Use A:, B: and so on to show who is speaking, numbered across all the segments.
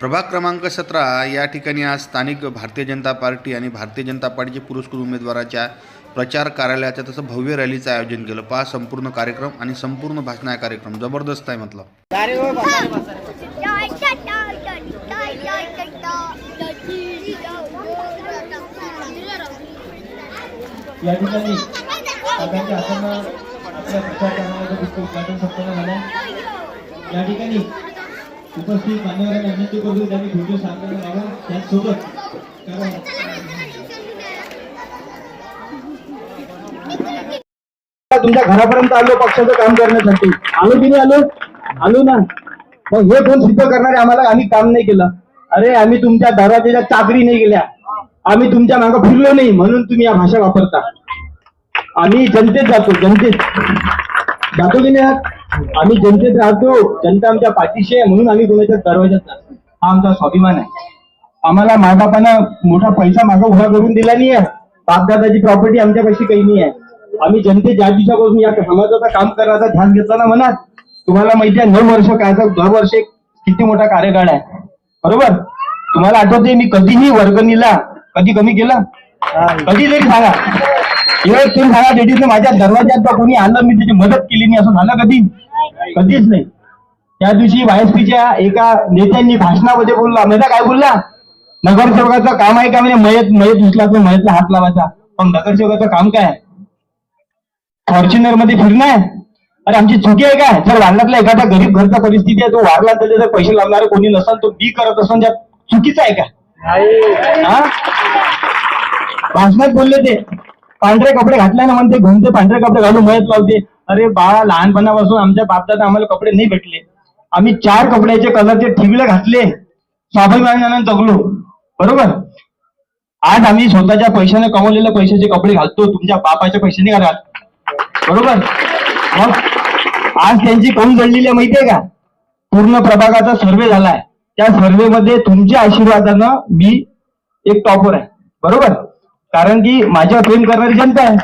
A: प्रभाग क्रमांक सतरा या ठिकाणी आज स्थानिक भारतीय जनता पार्टी आणि भारतीय जनता पार्टीचे पुरस्कृत उमेदवाराच्या प्रचार कार्यालयाचं तसं भव्य रॅलीचं आयोजन केलं. पहा संपूर्ण कार्यक्रम आणि संपूर्ण भाषण हा कार्यक्रम. जबरदस्त आहे म्हटलं.
B: या ठिकाणी काकांच्या हातांना आपल्या प्रचार उद्घाटन संपन्न झालं. या ठिकाणी उपस्थित मान्यवरांनी विनंती करतो त्यांनी व्हिडिओ सादर करावा त्याचसोबत कारण तुमच्या घरापर्यंत आलो पक्षाचं काम करण्यासाठी. आलो की नाही आलो. आलो ना. मग हे कोण सिद्ध करणारे आम्हाला आम्ही काम नाही केलं. अरे आम्ही तुमच्या दरवाजेच्या चाकरी नाही गेल्या आम्ही तुमच्या मागं फिरलो नाही म्हणून तुम्ही या भाषा वापरता. आम्ही जनतेत जातो जनतेत. जातो की नाही आम्ही जनतेत राहतो जनता आमच्या पाठीशी आहे म्हणून आम्ही कोणाच्या दरवाज्यात हा आमचा स्वाभिमान आहे. आम्हाला मायबापानं मोठा पैसा मागं उभा करून दिला नाही आहे. बापदादाची प्रॉपर्टी आमच्यापाशी काही नाही आहे. आम्ही जनते ज्या दिवसापासून या समाजाचं काम करण्याचा ध्यान घेतला ना मनात तुम्हाला माहिती आहे नऊ वर्ष काय दर वर्ष किती मोठा कार्यकाळ आहे. बरोबर? तुम्हाला आठवते मी कधीही वर्गणीला कधी कमी केलं? कधी तरी सांगा. लेडीजने माझ्या दरवाज्यात कोणी आलं मी त्याची मदत केली नाही असं झालं कधी? कधीच नाही. त्या दिवशी वायएसपीच्या एका नेत्यांनी भाषणामध्ये बोलला माहिती काय बोलला? नगरसेवकाचं काम आहे का? म्हणजे मयत मयत उचला तर मयतला हात लावायचा. पण नगरसेवकाचं काम काय फॉर्च्युनरमध्ये फिरणं आहे अरे आमची चुकी आहे काय? जर वारल्यातला एखादा गरीब घरचा परिस्थिती आहे तो वारला त्याचे जर पैसे लावणारे कोणी नसेल तो बी करत असेल त्या चुकीचं आहे का? हा? भाषणात बोलले ते. पांढरे कपडे घातले ना म्हणते घुमते पांढरे कपडे घालून मयत लावते. अरे बाळा लहानपणापासून आमच्या बापदादा आम्हाला कपडे नाही भेटले. आम्ही चार कपड्याचे कलरचे ठिबले घातले. स्वाभिमानानं जगलो. बरोबर? आज आम्ही स्वतःच्या पैशाने कमवलेल्या पैशाचे कपडे घालतो तुमच्या बापाच्या पैशाने घालात. बरोबर? मग आज त्यांची कमी जळलेली आहे माहितीये का? पूर्ण प्रभागाचा सर्वे झालाय. त्या सर्वे मध्ये तुमच्या आशीर्वादानं मी एक टॉपर आहे. बरोबर? कारण की माझ्यावर प्रेम करणारी जनता आहे.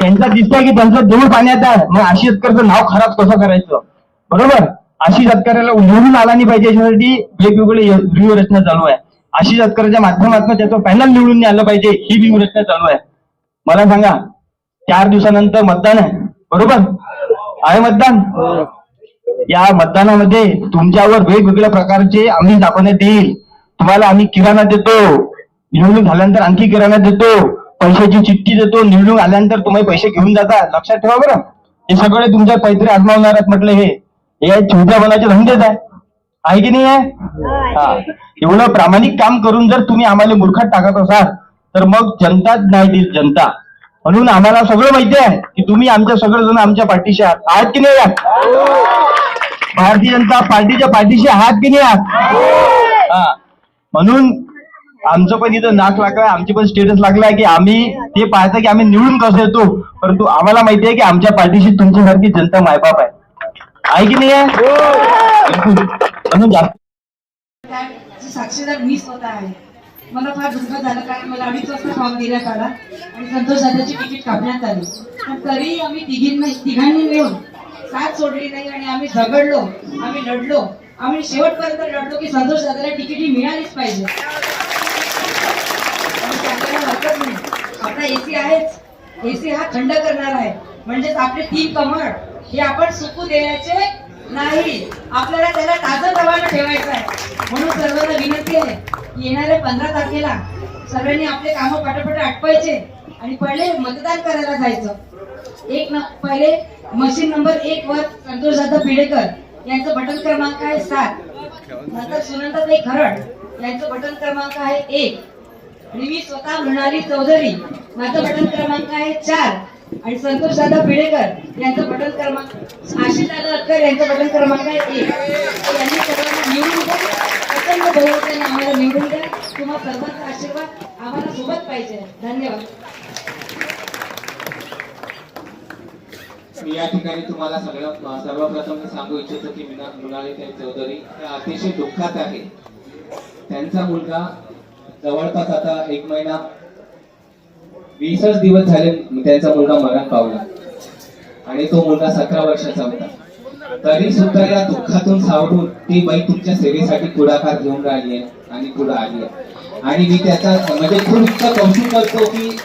B: त्यांचा दिसतंय की त्यांचं देऊळ पाण्यात आहे. मग अशी शेतकऱ्याचं नाव खराब कसं करायचं? बरोबर? अशी शेतकऱ्याला उघडून आला नाही पाहिजे याच्यासाठी वेगवेगळी व्यूहरचना चालू आहे. अशी शेतकऱ्याच्या माध्यमातून त्याचं पॅनल निवडून आलं पाहिजे ही व्यूहरचना चालू आहे. मला सांगा चार दिवसानंतर मतदान आहे. बरोबर? आहे मतदान? या मतदानामध्ये तुमच्यावर वेगवेगळ्या प्रकारचे आम्ही दाखवण्यात येईल. तुम्हाला आम्ही किराणा देतो. निवडणूक झाल्यानंतर आणखी किराणा देतो पैशाची चिठ्ठी देतो निवडणूक आल्यानंतर तुम्ही पैसे घेऊन जाता लक्षात ठेवा बरं. हे सगळे तुमच्या काहीतरी आजमावणार आहेत म्हटलं हे. हे छोट्यापणाचे धंदेच आहे आहे की नाही आहे? हा. एवढं प्रामाणिक काम करून जर तुम्ही आम्हाला मूर्खात टाकत असाल तर मग जनताच नाही देईल जनता. म्हणून आम्हाला सगळं माहिती आहे की तुम्ही आमच्या सगळेजण आमच्या पाठीशी आहात. आहात की नाही आहात? भारतीय जनता पार्टीच्या पाठीशी आहात की नाही आहात? हा. म्हणून आमचं पण इथं नाक लागलाय आमची पण स्टेटस लागलाय की आम्ही ते पाहतो की आम्ही निवडून कसं येतो. परंतु आम्हाला माहिती आहे की आमच्या पाठीशी तुमच्यासारखी जनता मायबाप आहे. आहे की नाही म्हणून
C: साक्षीदार मी स्वतः आहे. मला फार दुःख झालं कारण मला अडीच वाजता फॉर्म देण्यात आला आणि संतोष दादाची तिकीट कापण्यात आली. पण तरी आम्ही तिघींना तिघांनी मिळून साथ सोडली नाही आणि आम्ही झगडलो आम्ही लढलो. आम्ही शेवटपर्यंत लढलो की संतोष दादाला तिकीट ही मिळालीच पाहिजे आणि सांगायला हरकत नाही आता एसी आहेच. एसी हा थंड करणार आहे. म्हणजेच आपले तीन कमळ हे आपण सुकू द्यायचे नाही. आपल्याला त्याला ताजं तवानं ठेवायचं आहे. म्हणून सर्वांना विनंती आहे की येणाऱ्या पंधरा तारखेला सर्वांनी आपले कामं पटापट आटवायचे आणि पहिले मतदान करायला जायचं. एक न पहिले मशीन नंबर एक वर संतोष दादा पिडेकर यांचं बटन क्रमांक आहे सात. नंतर सुनंदाताई खरड यांचं बटन क्रमांक आहे एक. आणि मी स्वतः मृणाली चौधरी. माझं बटन क्रमांक आहे चार. आणि संतोष दादा पिडेकर यांचं बटन क्रमांक आशिष दादा अटकर यांचं बटन क्रमांक आहे एक. यांनी सर्वांना निवडून द्या. प्रचंड बहुमताने आम्हाला निवडून द्या. तुम्हा सर्वांचा आशीर्वाद आम्हाला सोबत पाहिजे. धन्यवाद.
D: मी या ठिकाणी तुम्हाला सगळं सर्वप्रथम मी सांगू इच्छितो की मीना मृणालीताई चौधरी अतिशय दुःखात आहे. त्यांचा मुलगा जवळपास आता एक महिना वीसच दिवस झाले त्यांचा मुलगा मरण पावला. आणि तो मुलगा सतरा वर्षाचा होता. तरी सुद्धा या दुःखातून सावरून ती बाई तुमच्या सेवेसाठी पुढाकार घेऊन राहिली आहे आणि पुढे आली आहे. आणि मी त्याचा म्हणजे खूप इतकं कौतुक करतो की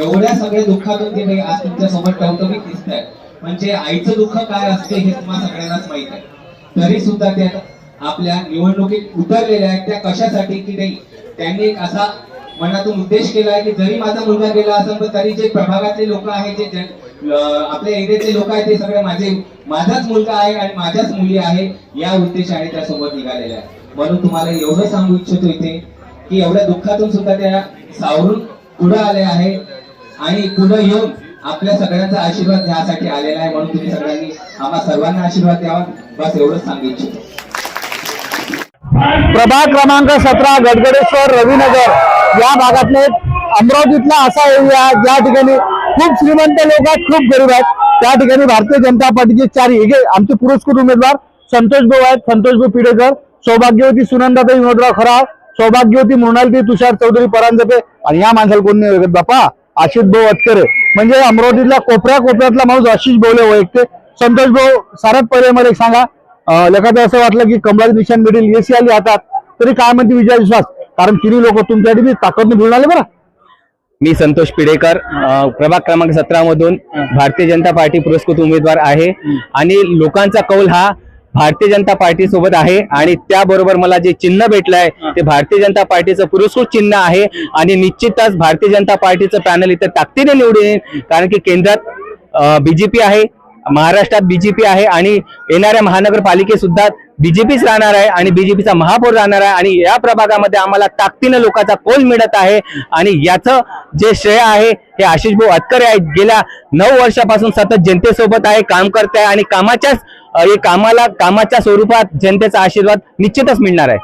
D: एवढ्या सगळ्या दुःखातून ती बाई आज तुमच्यासमोर टवटवीत दिसत आहे म्हणजे आईचं दुःख काय असते हे तुम्हाला सगळ्यांनाच माहीत आहे. तरी सुद्धा त्या आपल्या निवडणुकीत उतरलेल्या आहेत त्या कशासाठी की नाही? त्यांनी एक असा मनातून उद्देश केला आहे की जरी माझा मुलगा गेला असेल तर तरी जे प्रभागातले लोक आहेत जे आपल्या एरियातले लोक आहेत ते सगळे माझे माझाच मुलगा आहे आणि माझ्याच मुली आहे या उद्देशाने त्या सोबत निघालेल्या आहेत म्हणून तुम्हाला एवढं सांगू इच्छितो इथे की एवढ्या दुःखातून सुद्धा त्या सावरून पुढे आले आहे आणि पुढे येऊन आपल्या सगळ्यांचा आशीर्वाद घ्यासाठी आलेला आहे. म्हणून तुम्ही सगळ्यांनी आम्हा सर्वांना आशीर्वाद द्यावा. बस एवढंच सांगू इच्छितो.
E: प्रभाग क्रमांक सतरा गडगडेश्वर रविनगर. या भागातले अमरावतीतला असा एरिया ज्या ठिकाणी खूप श्रीमंत लोक आहेत खूप गरीब आहेत. त्या ठिकाणी भारतीय जनता पार्टीचे चार हिगे आमचे पुरस्कृत उमेदवार संतोष भाऊ आहेत संतोष भाऊ पिडेकर सौभाग्यवती सुनंदाताई विनोदराव खराव सौभाग्यवती मृणालती तुषार चौधरी परांजपे आणि या माणसाला कोण नाही बापा आशिष भाऊ अटकरे. म्हणजे अमरावतीतल्या कोपऱ्या कोपऱ्यातला माणूस आशिष भाऊले ओळखते. संतोष भाऊ सारद पहिले सांगा. एखादं असं वाटलं की कमलाचं निशाण मिळेल एसी आली हातात तरी काय म्हणते विजय विश्वास? कारण तिन्ही लोक तुमच्यासाठी ताकद ताकदने आले बरं.
F: मी संतोष पिडेकर प्रभाग क्रमांक सतरा मधून भारतीय जनता पार्टी पुरस्कृत उमेदवार आहे. आणि लोकांचा कौल हा भारतीय जनता पार्टी सोबत आहे. आणि त्याबरोबर मला जे चिन्ह भेटलं आहे ते भारतीय जनता पार्टीचं पुरस्कृत चिन्ह आहे. आणि निश्चितच भारतीय जनता पार्टीचं पॅनल इथं ताकदीने निवडून येईल कारण की केंद्रात बीजेपी आहे. महाराष्ट्रात बीजेपी आहे आणि येणाऱ्या महानगरपालिकेत सुद्धा बीजेपीच राहणार आहे आणि बीजेपीचा महापौर राहणार आहे आणि या प्रभागामध्ये आम्हाला ताकदीनं लोकांचा कोल मिळत आहे आणि याचं जे श्रेय आहे हे आशिष भाऊ अतकरे आहेत. गेल्या नऊ वर्षापासून सतत जनतेसोबत आहे काम करत आहे आणि कामाच्याच हे कामाला कामाच्या स्वरूपात जनतेचा आशीर्वाद निश्चितच मिळणार आहे.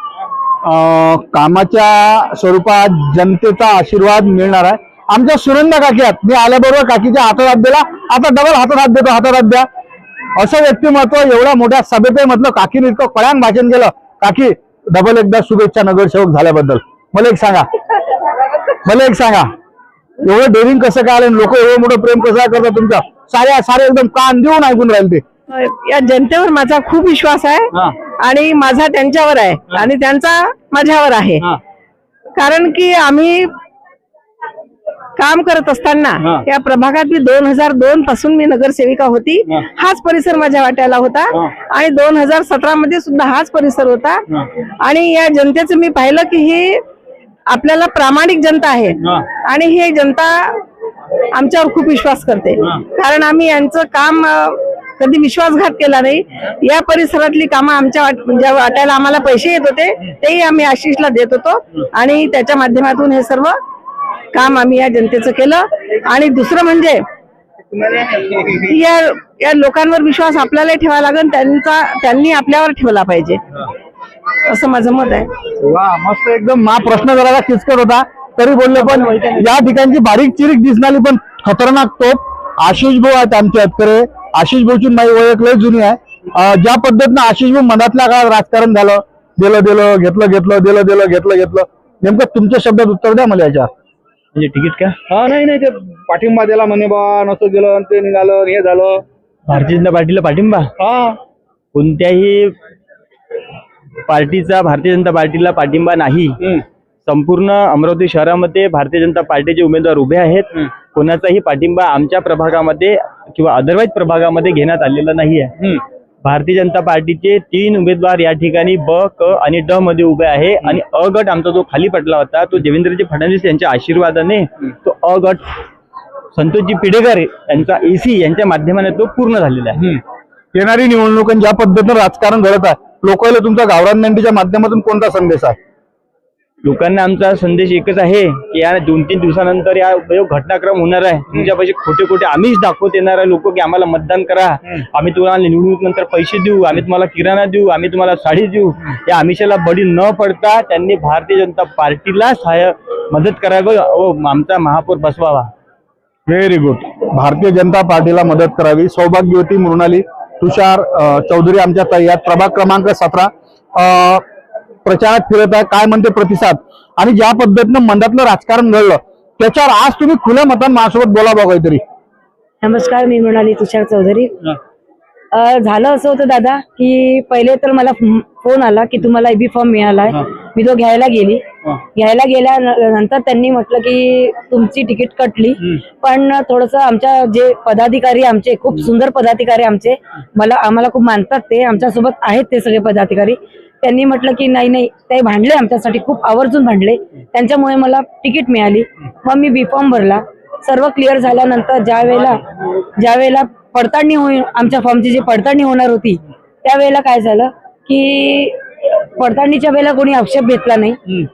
E: कामाच्या स्वरूपात जनतेचा आशीर्वाद मिळणार आहे. आमच्या सुनंदा काकी आहेत मी आल्याबरोबर काकीच्या हातात हात दिला. आता डबल हातात हात देतो हातात हात द्या. असं व्यक्तिमत्व एवढ्या मोठ्या सभेत म्हटलं काकीने इतकं कळ्यान भाषण केलं. काकी डबल एकदा शुभेच्छा नगरसेवक झाल्याबद्दल. मला एक सांगा. मला एक सांगा. एवढं डेअरिंग कसं काय आलं लोक एवढं मोठं प्रेम कसं करतात तुमच्या साऱ्या सारे एकदम कान देऊन ऐकून राहिले ते.
G: या जनतेवर माझा खूप विश्वास आहे. आणि माझा त्यांच्यावर आहे आणि त्यांचा माझ्यावर आहे. कारण की आम्ही काम करत असताना. या प्रभागात मी दोन हजार दोन पासून मी नगरसेविका होती. हाच परिसर माझ्या वाट्याला होता. आणि दोन हजार सतरा मध्ये सुद्धा हाच परिसर होता. आणि या जनतेचं मी पाहिलं की ही आपल्याला प्रामाणिक जनता आहे. आणि हे जनता आमच्यावर खूप विश्वास करते. कारण आम्ही यांचं काम कधी विश्वासघात केला नाही या परिसरातली कामं आमच्या म्हणजे वाट्याला आम्हाला पैसे येत होते तेही आम्ही आशिषला देत होतो आणि त्याच्या माध्यमातून हे सर्व काम आम्ही या जनतेचं केलं. आणि दुसरं म्हणजे या या लोकांवर विश्वास आपल्याला ठेवावा लागेल त्यांचा त्यांनी आपल्यावर ठेवला पाहिजे. असं माझं मत आहे.
E: वा मस्त एकदम मा प्रश्न जरा किचकट होता तरी बोललो पण या ठिकाणची बारीक चिरीक दिसणारी पण खतरनाक तोप आशिष भाऊ आहेत आमचे अतकरे आशिष भाऊची माझी ओळख लय जुनी आहे. ज्या पद्धतीनं आशिष भाऊ मनातल्या काळात राजकारण झालं दिलं दिलं घेतलं घेतलं दिलं दिलं घेतलं घेतलं. नेमकं तुमच्या शब्दात उत्तर द्या मला याच्यावर.
F: म्हणजे तिकीट का
E: हा नाही नाही ते पाठिंबा दिला म्हणे बा नसं गेलं ते निघालं हे झालं.
F: भारतीय जनता पार्टीला पाठिंबा?
E: हा.
F: कोणत्याही पार्टीचा भारतीय जनता पार्टीला पाठिंबा नाही.
E: हम्म.
F: संपूर्ण अमरावती शहरामध्ये भारतीय जनता पार्टीचे उमेदवार उभे आहेत. कोणाचाही पाठिंबा आमच्या प्रभागामध्ये किंवा अदरवाईज प्रभागामध्ये घेण्यात आलेला नाही आहे
E: हम्म.
F: भारतीय जनता पार्टीचे तीन उमेदवार या ठिकाणी ब क आणि ड मध्ये उभे आहे. आणि अ गट आमचा जो खाली पडला होता तो देवेंद्रजी फडणवीस यांच्या आशीर्वादाने तो अ गट संतोषजी पिडेकर यांचा एसी यांच्या माध्यमाने तो पूर्ण झालेला आहे.
E: येणारी निवडणूक ज्या पद्धतीनं राजकारण घडत आहे लोकांना तुमच्या गावरान माध्यमातून कोणता संदेश आहे?
F: लोकांना आमचा संदेश एकच आहे की या दोन तीन दिवसानंतर या जो घटनाक्रम होणार आहे तुमच्यापाशी खोटे खोटे आम्हीच दाखवत येणार आहे लोक की आम्हाला मतदान करा. आम्ही तुम्हाला निवडणूक पैसे देऊ आम्ही तुम्हाला किराणा देऊ आम्ही तुम्हाला साडी देऊ. या आमिषाला बळी न पडता त्यांनी भारतीय जनता पार्टीला सहाय्य मदत करावं. व आमचा महापौर बसवावा.
E: व्हेरी गुड भारतीय जनता पार्टीला मदत करावी. सौभाग्यवती मृणाली तुषार चौधरी आमच्या आहेत प्रभाग क्रमांक सतरा. प्रचारात फिरत आहे काय म्हणते प्रतिसाद? आणि ज्या पद्धतीनं मंदातलं राजकारण घडलं त्याच्यावर आज तुम्ही खुल्या मतान माझ्यासोबत बोला बघा काहीतरी.
C: नमस्कार मी मृणाली तुषार चौधरी. अ, झालं असं होतं दादा की पहिले तर मला फ- फोन आला की तुम्हाला एबी फॉर्म मिळालाय. मी तो घ्यायला गेली. घ्यायला गेल्यानंतर त्यांनी म्हटलं की तुमची तिकीट कटली. पण थोडस आमच्या जे पदाधिकारी आमचे खूप सुंदर पदाधिकारी आमचे मला आम्हाला खूप मानतात ते आमच्यासोबत आहेत ते सगळे पदाधिकारी. त्यांनी म्हटलं की नाही नाही ते भांडले आमच्यासाठी खूप आवर्जून भांडले. त्यांच्यामुळे मला तिकीट मिळाली. मग मी बी फॉर्म भरला. सर्व क्लिअर झाल्यानंतर ज्या वेळेला ज्या वेळेला पडताळणी होईल आमच्या फॉर्मची जी पडताळणी होणार होती त्यावेळेला काय झालं की पडताळणीच्या वेळेला कोणी आक्षेप घेतला नाही.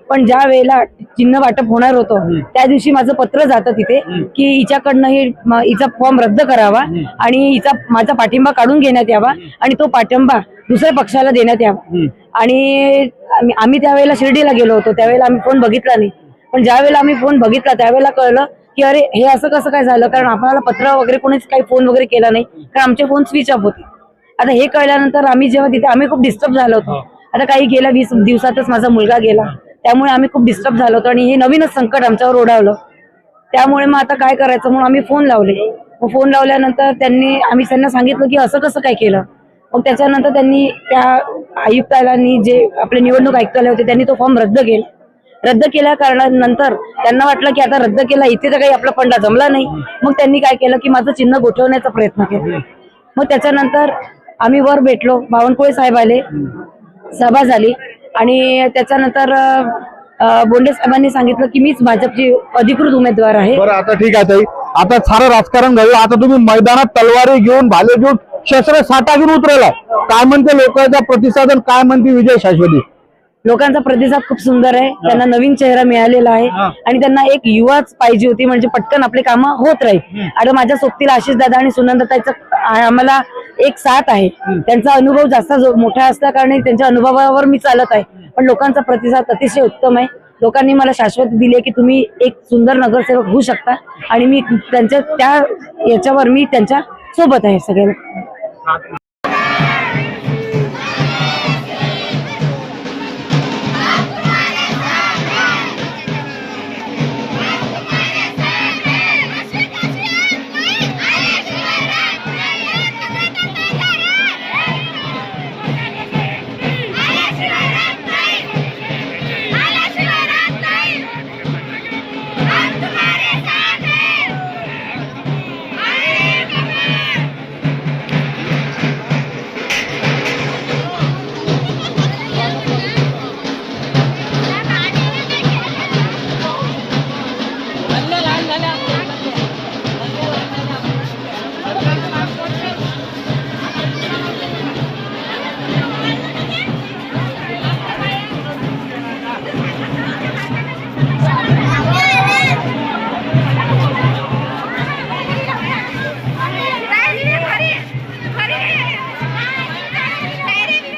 C: पण ज्या वेळेला चिन्ह वाटप होणार होतं त्या दिवशी माझं पत्र जातं तिथे की हिच्याकडनं हे हिचा फॉर्म रद्द करावा आणि हिचा माझा पाठिंबा काढून घेण्यात यावा आणि तो पाठिंबा दुसऱ्या पक्षाला देण्यात यावा. आणि आम्ही- आम्ही त्यावेळेला शिर्डीला गेलो होतो त्यावेळेला आम्ही फोन बघितला नाही. पण ज्या वेळेला आम्ही फोन बघितला त्यावेळेला कळलं की अरे हे असं कसं काय झालं? कारण आपल्याला पत्र वगैरे कोणीच काही फोन वगैरे केला नाही. कारण आमचे फोन स्विच ऑफ होते. आता हे कळल्यानंतर आम्ही जेव्हा तिथे आम्ही खूप डिस्टर्ब झालो होतो. आता काही गेल्या वीस दिवसातच माझा मुलगा गेला. त्यामुळे आम्ही खूप डिस्टर्ब झालो होतो आणि हे नवीनच संकट आमच्यावर ओढावलं. त्यामुळे मग आता काय करायचं म्हणून आम्ही फोन लावले. मग फोन लावल्यानंतर त्यांनी आम्ही त्यांना सांगितलं की असं कसं काय केलं? मग त्याच्यानंतर त्यांनी त्या आयुक्तालांनी जे आपले निवडणूक आयुक्तालय होते त्यांनी तो फॉर्म रद्द केला. रद्द केल्या कारणानंतर त्यांना वाटलं की आता रद्द केला इथे तर काही आपला फंडा जमला नाही. मग त्यांनी काय केलं की माझं चिन्ह गोठवण्याचा प्रयत्न केला. मग त्याच्यानंतर आम्ही वर भेटलो बावनकुळे साहेब आले. सभा झाली. आणि त्याच्यानंतर बोंडे साहेबांनी सांगितलं की मीच भाजपची अधिकृत उमेदवार आहे.
B: बरं आता ठीक आहे ताई. आता सारं राजकारण घडलं. आता तुम्ही मैदानात तलवारी घेऊन भाले घेऊन शस्त्र साठा घेऊन उतरला काय म्हणते लोकांचा प्रतिसाद काय म्हणते विजय शाश्वती?
C: लोकांचा प्रतिसाद खूप सुंदर आहे. त्यांना नवीन चेहरा मिळालेला आहे. आणि त्यांना एक युवाच पाहिजे होती म्हणजे पटकन आपले कामं होत राहील. आणि माझ्या सोबतीला आशिष दादा आणि सुनंदताईचं आम्हाला एक साथ आहे. त्यांचा अनुभव जास्त मोठा असल्या कारणे त्यांच्या अनुभवावर मी चालत आहे. पण लोकांचा प्रतिसाद अतिशय उत्तम आहे. लोकांनी मला शाश्वती दिली की तुम्ही एक सुंदर नगरसेवक होऊ शकता. आणि मी त्यांच्या त्या याच्यावर मी त्यांच्यासोबत आहे सगळ्या